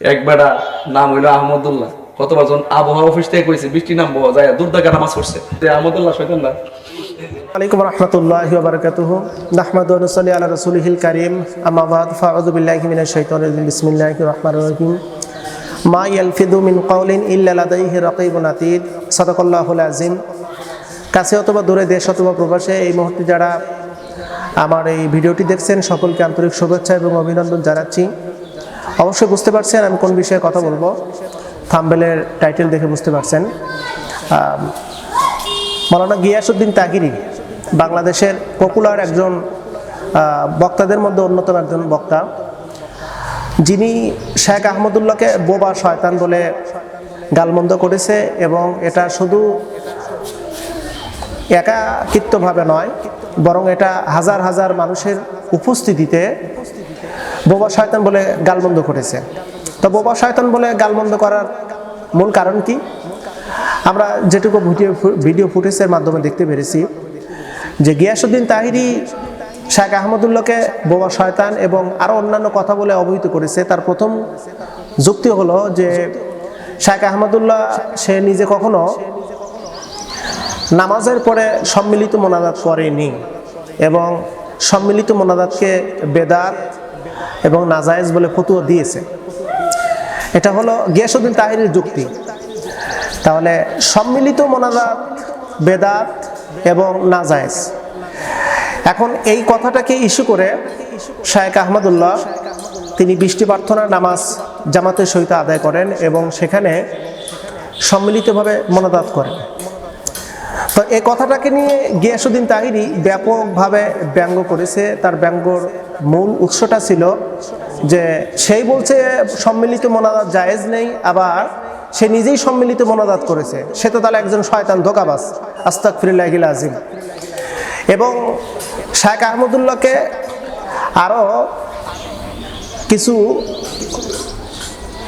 এক বেটা নাম হইল আহমদুল্লাহ। কত বছর আবহাওয়া অফিস থেকে কইছে, বৃষ্টি নাম বহা যায় দুর্দাকা নামাজ পড়ছে। যে আহমদুল্লাহ শয়তান না। কাছে অথবা দূরে, দেশ অথবা প্রবাসে এই মুহূর্তে যারা আমার এই ভিডিওটি দেখছেন, সকলকে আন্তরিক শুভেচ্ছা এবং অভিনন্দন জানাচ্ছি। অবশ্যই বুঝতে পারছেন আমি কোন বিষয়ে কথা বলব। থাম্বেলের টাইটেল দেখে বুঝতে পারছেন। মৌলানা গিয়াসুদ্দিন তাগিরি বাংলাদেশের পপুলার একজন বক্তাদের মধ্যে অন্যতম একজন বক্তা। যিনি শেখ আহমদুল্লাহকে বোবা শয়তান বলে গালমন্দ করেছে এবং এটা শুধু একাকিত্বভাবে নয়, বরং এটা হাজার হাজার মানুষের উপস্থিতিতে বোবা শয়তান বলে গালমন্দ করেছে তো বোবা শয়তান বলে গালমন্দ করার মূল কারণ কি? আমরা যেটুকু ভিডিও ভিডিও ফুটেজের মাধ্যমে দেখতে পেরেছি যে গিয়াসুদ্দিন তাহিরি শেখ আহমদুল্লাহকে বোবা শয়তান এবং আরও অন্যান্য কথা বলে অবহিত করেছে। তার প্রথম যুক্তি হলো যে শেখ আহমদুল্লাহ, সে নিজে কখনো নামাজের পরে সম্মিলিত মোনাজাত করেনি এবং সম্মিলিত মোনাজাতকে বেদাত এবং নাজায়েজ বলে ফতুয়া দিয়েছে। এটা হলো গিয়াসুদ্দিন তাহিরের যুক্তি। তাহলে সম্মিলিত মোনাজাত, বেদাত এবং নাজায়েজ। এখন এই কথাটাকে ইস্যু করে শায়েক আহমদুল্লাহ তিনি বৃষ্টি প্রার্থনার নামাজ, জামাতের সহিত আদায় করেন এবং সেখানে সম্মিলিতভাবে মনোদাত করেন। তো এই কথাটাকে নিয়ে গিয়াসুদ্দিন তাহিরি ব্যাপকভাবে ব্যঙ্গ করেছে। তার ব্যঙ্গর মূল উৎসটা ছিল যে সেই বলছে, সম্মিলিত মোনাজাত জায়েজ নেই, আবার সে নিজেই সম্মিলিত মোনাজাত করেছে। সে তো তাহলে একজন শয়তান ধোকাবাস আস্তাক ফিরিল্লাহিল আজিম এবং শায়েক আহমদুল্লাহকে আরও কিছু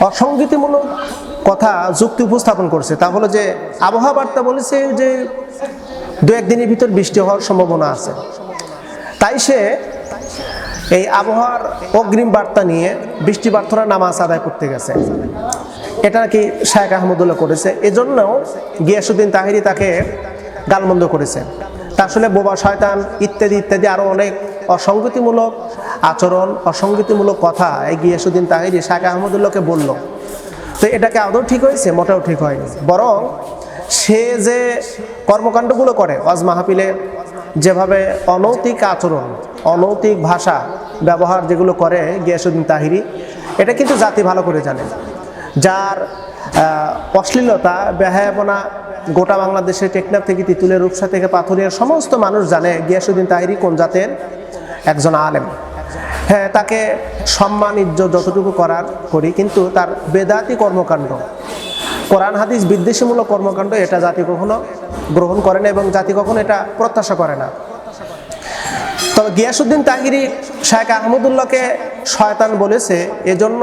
অসঙ্গতিমূলক কথা যুক্তি উপস্থাপন করছে, তা হলো যে আবহাওয়া বার্তা বলেছে যে দু একদিনের ভিতর বৃষ্টি হওয়ার সম্ভাবনা আছে। তাই সে এই আবহাওয়ার অগ্রিম বার্তা নিয়ে বৃষ্টি প্রার্থনা নামাজ আদায় করতে গেছে। এটা নাকি শায়েক আহমদুল্লাহ করেছে, এজন্যও গিয়াসুদ্দিন তাহিরি তাকে গালমন্দ করেছে। তা আসলে বোবা শয়তান ইত্যাদি ইত্যাদি আরও অনেক অসঙ্গতিমূলক আচরণ, অসঙ্গতিমূলক কথা এই গিয়াসুদ্দিন তাহিরি শায়েক আহমদুল্লাহকে বলল। তো এটাকে আদৌ ঠিক হয়েছে? মোটেও ঠিক হয়নি। বরং সে যে কর্মকাণ্ডগুলো করে, ওয়াজ মাহফিলে যেভাবে অনৈতিক আচরণ, অনৈতিক ভাষা ব্যবহার যেগুলো করে গিয়াসুদ্দিন তাহিরি, এটা কিন্তু জাতি ভালো করে জানে। যার অশ্লীলতা, বেহায়াপনা গোটা বাংলাদেশের টেকনাফ থেকে তিতুলের রূপসা থেকে পাথরিয়ার সমস্ত মানুষ জানে গিয়াসুদ্দিন তাহিরি কোন জাতের একজন আলেম। হ্যাঁ তাকে সম্মান, ইজ্জত যতটুকু করার করি, কিন্তু তার বেদাতি কর্মকাণ্ড, কোরআন হাদিস বিদ্বেষীমূলক কর্মকাণ্ড, এটা জাতি কখনো গ্রহণ করে না এবং জাতি কখনো এটা প্রত্যাশা করে না। তবে গিয়াসুদ্দিন তাহিরি শায়েখ আহমদুল্লাহকে শয়তান বলেছে, এজন্য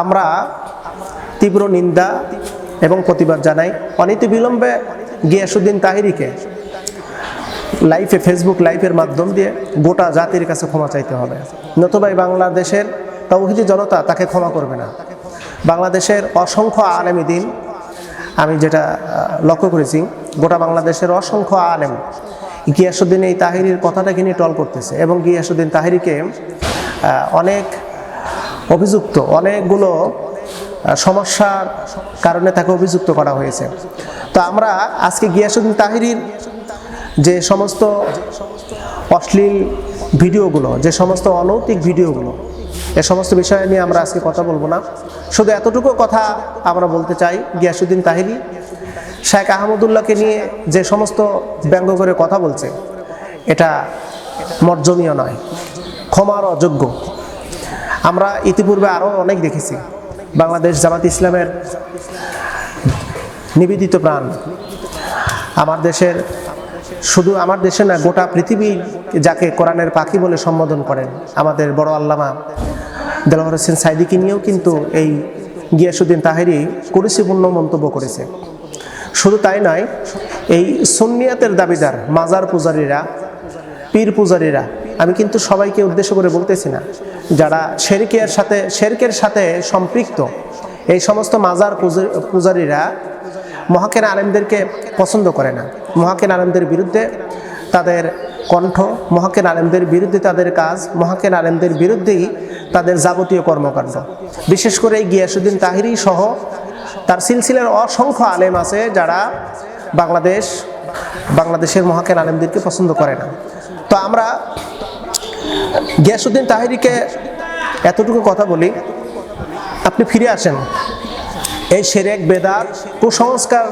আমরা তীব্র নিন্দা এবং প্রতিবাদ জানাই। অনীতি বিলম্বে গিয়াসুদ্দিন তাহিরিকে লাইফে ফেসবুক লাইভের মাধ্যম দিয়ে গোটা জাতির কাছে ক্ষমা চাইতে হবে। নতুবা এই বাংলাদেশের তৌহিদি জনতা তাকে ক্ষমা করবে না। বাংলাদেশের অসংখ্য আলেম দিন আমি যেটা লক্ষ্য করেছি, গোটা বাংলাদেশের অসংখ্য আলেম গিয়াসুদ্দিন এই তাহিরির কথাটাকে নিয়ে টল করতেছে এবং গিয়াসুদ্দিন তাহিরিকে অনেক অভিযুক্ত, অনেকগুলো সমস্যার কারণে তাকে অভিযুক্ত করা হয়েছে। তো আমরা আজকে গিয়াসুদ্দিন তাহিরির যে সমস্ত অশ্লীল ভিডিওগুলো, যে সমস্ত অনৈতিক ভিডিওগুলো, এ সমস্ত বিষয় নিয়ে আমরা আজকে কথা বলব না। শুধু এতটুকু কথা আমরা বলতে চাই গিয়াসুদ্দিন তাহিরি শেখ আহমদুল্লাহকে নিয়ে যে সমস্ত ব্যঙ্গ করে কথা বলছে, এটা মর্জনীয় নয়, ক্ষমার অযোগ্য। আমরা ইতিপূর্বে আরও অনেক দেখেছি, বাংলাদেশ জামাত ইসলামের নিবেদিত প্রাণ, আমার দেশের শুধু আমার দেশে না, গোটা পৃথিবী যাকে কোরআনের পাখি বলে সম্বোধন করেন, আমাদের বড় আল্লামা দেলোয়ার হোসেন সাইদিকে নিয়েও কিন্তু এই গিয়াসুদ্দিন তাহেরি কুরুচিপূর্ণ মন্তব্য করেছে। শুধু তাই নয়, এই সুন্নিয়াতের দাবিদার, মাজার পূজারীরা, পীর পূজারীরা, আমি কিন্তু সবাইকে উদ্দেশ্য করে বলতেছি না, যারা শেরিকের সাথে, শেরকের সাথে সম্পৃক্ত, এই সমস্ত মাজার পূজা- পূজারীরা মহাকের আলেমদেরকে পছন্দ করে না। মহাকের আলেমদের বিরুদ্ধে তাদের কণ্ঠ, মহাকের আলেমদের বিরুদ্ধে তাদের কাজ, মহাকের আলেমদের বিরুদ্ধেই তাদের যাবতীয় কর্মকাণ্ড। বিশেষ করে গিয়াসুদ্দিন তাহিরি সহ তার সিলসিলার অসংখ্য আলেম আছে যারা বাংলাদেশ, বাংলাদেশের মহাকের আলেমদেরকে পছন্দ করে না। তো আমরা গিয়াসুদ্দিন তাহিরিকে এতটুকু কথা বলি, আপনি ফিরে আসেন। এই সেরেক বেদাত কুসংস্কার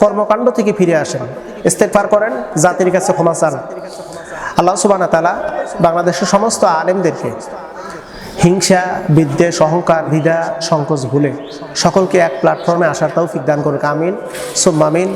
কর্মকাণ্ড থেকে ফিরে আসেন। ইস্তেকফার করেন, জাতির কাছে ক্ষমা চান। আল্লাহ সুবানা তালা বাংলাদেশের সমস্ত আলেমদেরকে হিংসা, বিদ্বেষ, অহংকার, দ্বিধা, সংকোচ ভুলে সকলকে এক প্ল্যাটফর্মে আসার তৌফিক দান করে কামিন সুম্মামিন